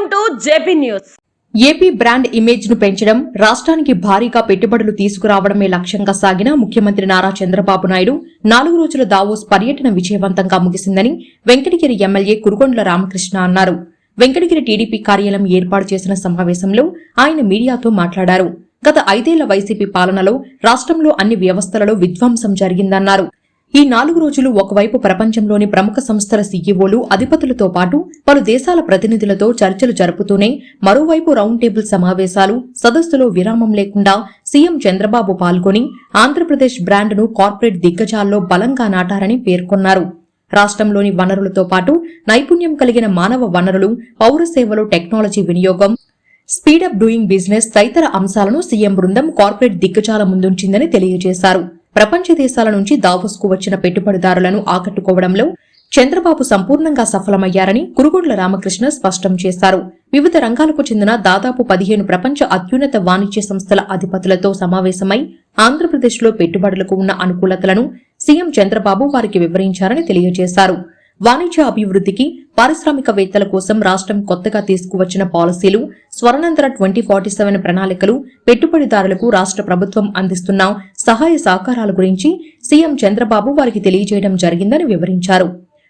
Welcome to JP news. AP brand ఇమేజ్ను పెంచడం రాష్ట్రానికి భారీగా పెట్టుబడులు తీసుకురావడమే లక్ష్యంగా సాగిన ముఖ్యమంత్రి నారా చంద్రబాబు నాయుడు నాలుగు రోజుల దావోస్ పర్యటన విజయవంతంగా ముగిసిందని వెంకటగిరి ఎమ్మెల్యే కురుగొండ్ల రామకృష్ణ అన్నారు. వెంకటగిరి టీడీపీ కార్యాలయం ఏర్పాటు చేసిన సమావేశంలో ఆయన మీడియాతో మాట్లాడారు. గత ఐదేళ్ళ వైసీపీ పాలనలో రాష్ట్రంలో అన్ని వ్యవస్థలలో విధ్వంసం జరిగిందన్నారు. ఈ నాలుగు రోజులు ఒకవైపు ప్రపంచంలోని ప్రముఖ సంస్థల సీఈఓలు అధిపతులతో పాటు పలు దేశాల ప్రతినిధులతో చర్చలు జరుపుతూనే మరోవైపు రౌండ్ టేబుల్ సమావేశాలు సదస్సులో విరామం లేకుండా సీఎం చంద్రబాబు పాల్గొని ఆంధ్రప్రదేశ్ బ్రాండ్ను కార్పొరేట్ దిగ్గజాల్లో బలంగా నాటారని పేర్కొన్నారు. రాష్ట్రంలోని వనరులతో పాటు నైపుణ్యం కలిగిన మానవ వనరులు పౌర సేవలు టెక్నాలజీ వినియోగం స్పీడప్ డూయింగ్ బిజినెస్ తదితర అంశాలను సీఎం బృందం కార్పొరేట్ దిగ్గజాల ముందుంచిందని తెలియజేశారు. ప్రపంచ దేశాల నుంచి దావోస్కు వచ్చిన పెట్టుబడిదారులను ఆకట్టుకోవడంలో చంద్రబాబు సంపూర్ణంగా సఫలమయ్యారని కురుగొండ్ల రామకృష్ణ స్పష్టం చేశారు. వివిధ రంగాలకు చెందిన దాదాపు పదిహేను ప్రపంచ అత్యున్నత వాణిజ్య సంస్థల అధిపతులతో సమావేశమై ఆంధ్రప్రదేశ్లో పెట్టుబడులకు ఉన్న అనుకూలతలను సీఎం చంద్రబాబు వారికి వివరించారని తెలియజేశారు. వాణిజ్య అభివృద్ధికి పారిశ్రామికవేత్తల కోసం రాష్ట్రం కొత్తగా తీసుకువచ్చిన పాలసీలు స్వర్ణాంధ్ర ట్వంటీ ఫార్టీ సెవెన్ ప్రణాళికలు పెట్టుబడిదారులకు రాష్ట్ర ప్రభుత్వం అందిస్తున్న సహాయ సహకారాల గురించి సీఎం చంద్రబాబు వారికి తెలియజేయడం జరిగిందని వివరించారు.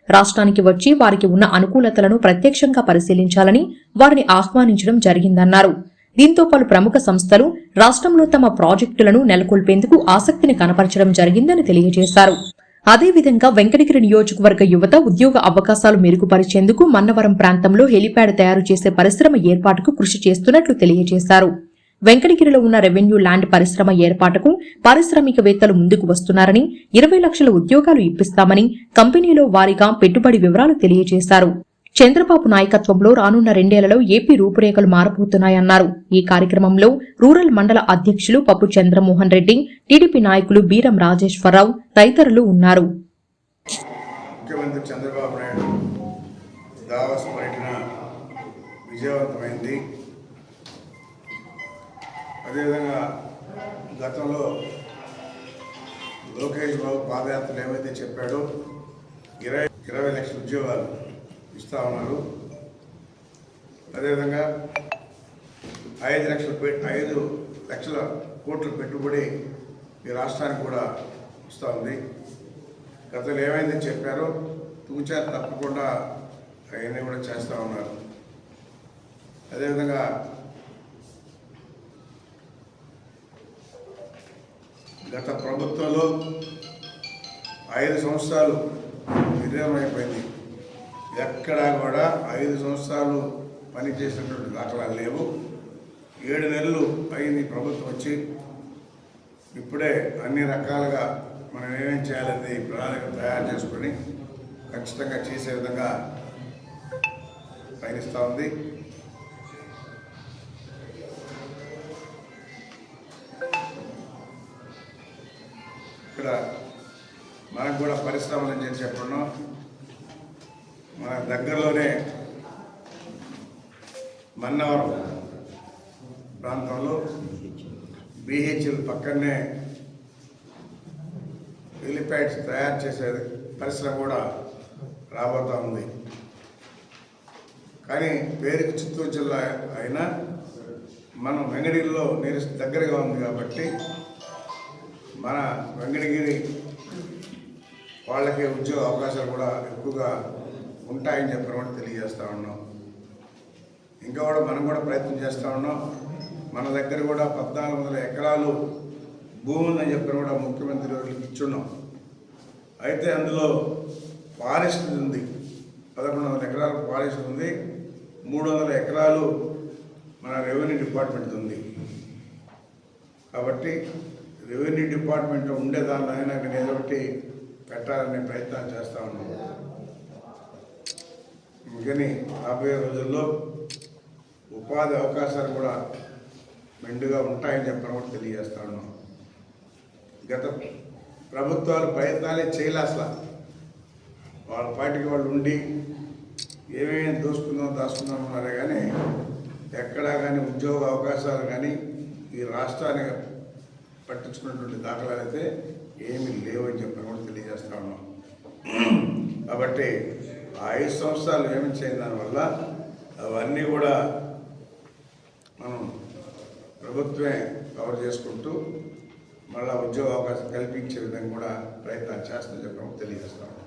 రాష్ట్రానికి వచ్చి వారికి ఉన్న అనుకూలతలను ప్రత్యక్షంగా పరిశీలించాలని వారిని ఆహ్వానించడం జరిగిందన్నారు. దీంతో పలు ప్రముఖ సంస్థలు రాష్ట్రంలో తమ ప్రాజెక్టులను నెలకొల్పేందుకు ఆసక్తిని కనపరచడం జరిగిందని తెలియజేశారు. అదేవిధంగా వెంకటగిరి నియోజకవర్గ యువత ఉద్యోగ అవకాశాలు మెరుగుపరిచేందుకు మన్నవరం ప్రాంతంలో హెలిప్యాడ్ తయారు చేసే పరిశ్రమ ఏర్పాటుకు కృషి చేస్తున్నట్లు తెలియజేశారు. వెంకటగిరిలో ఉన్న రెవెన్యూ ల్యాండ్ పరిశ్రమ ఏర్పాటుకు పారిశ్రామికవేత్తలు ముందుకు వస్తున్నారని ఇరవై లక్షల ఉద్యోగాలు ఇప్పిస్తామని కంపెనీలో వారిగా పెట్టుబడి వివరాలు తెలియజేశారు. చంద్రబాబు నాయకత్వంలో రానున్న రెండేళ్ళలో ఏపీ రూపురేఖలు మారబోతున్నాయన్నారు. ఈ కార్యక్రమంలో రూరల్ మండల అధ్యక్షులు పప్పు చంద్రమోహన్ రెడ్డి టీడీపీ నాయకులు బీరం రాజేశ్వరరావు తదితరులు ఉన్నారు. ముఖ్యమంత్రి చంద్రబాబు నాయుడు దావస్ పర్యటన విజయవంతమైంది. అదేవిధంగా గతంలో లోకేష్ బాబు పాదయాత్రలు ఏమైతే చెప్పాడో ఇరవై ఇరవై లక్షల ఉద్యోగాలు ఇస్తూ ఉన్నారు. అదేవిధంగా ఐదు లక్షల ఐదు లక్షల కోట్ల పెట్టుబడి ఈ రాష్ట్రానికి కూడా ఇస్తూ ఉంది. గతంలో ఏమైంది చెప్పారో తూచా తప్పకుండా అవన్నీ కూడా చేస్తూ ఉన్నారు. అదేవిధంగా గత ప్రభుత్వంలో ఐదు సంవత్సరాలు నిర్ణయమైపోయింది. ఎక్కడా కూడా ఐదు సంవత్సరాలు పనిచేసినటువంటి దాఖలాలు లేవు. ఏడు నెలలు అయింది ప్రభుత్వం వచ్చి. ఇప్పుడే అన్ని రకాలుగా మనం ఏమేం చేయాలనేది ప్రణాళిక తయారు చేసుకొని ఖచ్చితంగా చేసే విధంగా పయనిస్తూ ఉంది. ఇక్కడ మనకు కూడా పరిశ్రమలు అని చెప్పి మన దగ్గరలోనే మన్నవరం ప్రాంతంలో బీహెచ్ఎల్ పక్కనే హెలిప్యాడ్స్ తయారు చేసే పరిశ్రమ కూడా రాబోతూ ఉంది. కానీ పేరుకి చిత్తూరు జిల్లా అయినా మనం వెంగడిగిరిలో నీరు దగ్గరగా ఉంది కాబట్టి మన వెంకటగిరి వాళ్ళకి ఉద్యోగ అవకాశాలు కూడా ఎక్కువగా ఉంటాయని చెప్పిన కూడా తెలియజేస్తూ ఉన్నాం. ఇంకా కూడా మనం కూడా ప్రయత్నం చేస్తూ ఉన్నాం. మన దగ్గర కూడా పద్నాలుగు వందల ఎకరాలు భూమి ఉందని చెప్పిన కూడా ముఖ్యమంత్రి వారికి ఇచ్చున్నాం. అయితే అందులో ఫారెస్ట్ ఉంది. పదకొండు వందల ఎకరాలు ఫారెస్ట్ ఉంది. మూడు వందల ఎకరాలు మన రెవెన్యూ డిపార్ట్మెంట్ ఉంది. కాబట్టి రెవెన్యూ డిపార్ట్మెంట్ ఉండే దానిలో అయినా ఏదో ఒకటి పెట్టాలనే ప్రయత్నాలు చేస్తూ ఉన్నాం. అందుకని రాబోయే రోజుల్లో ఉపాధి అవకాశాలు కూడా మెండుగా ఉంటాయని చెప్పడం కూడా తెలియజేస్తా ఉన్నాం. గత ప్రభుత్వాలు ప్రయత్నాలే చేయలే అసలు. వాళ్ళ పార్టీకి వాళ్ళు ఉండి ఏమేమి దోసుకుందాం దాచుకుందాం అన్నారే కానీ ఎక్కడా కానీ ఉద్యోగ అవకాశాలు కానీ ఈ రాష్ట్రాన్ని పట్టించుకున్నటువంటి దాఖలాలు అయితే ఏమీ లేవని చెప్పి కూడా తెలియజేస్తా ఉన్నాం. కాబట్టి ఐదు సంవత్సరాలు ఏమి చేయని దానివల్ల అవన్నీ కూడా మనం ప్రభుత్వమే కవర్ చేసుకుంటూ మళ్ళా ఉద్యోగ అవకాశం కల్పించే విధంగా కూడా ప్రయత్నాలు చేస్తుందని చెప్పడం తెలియజేస్తాం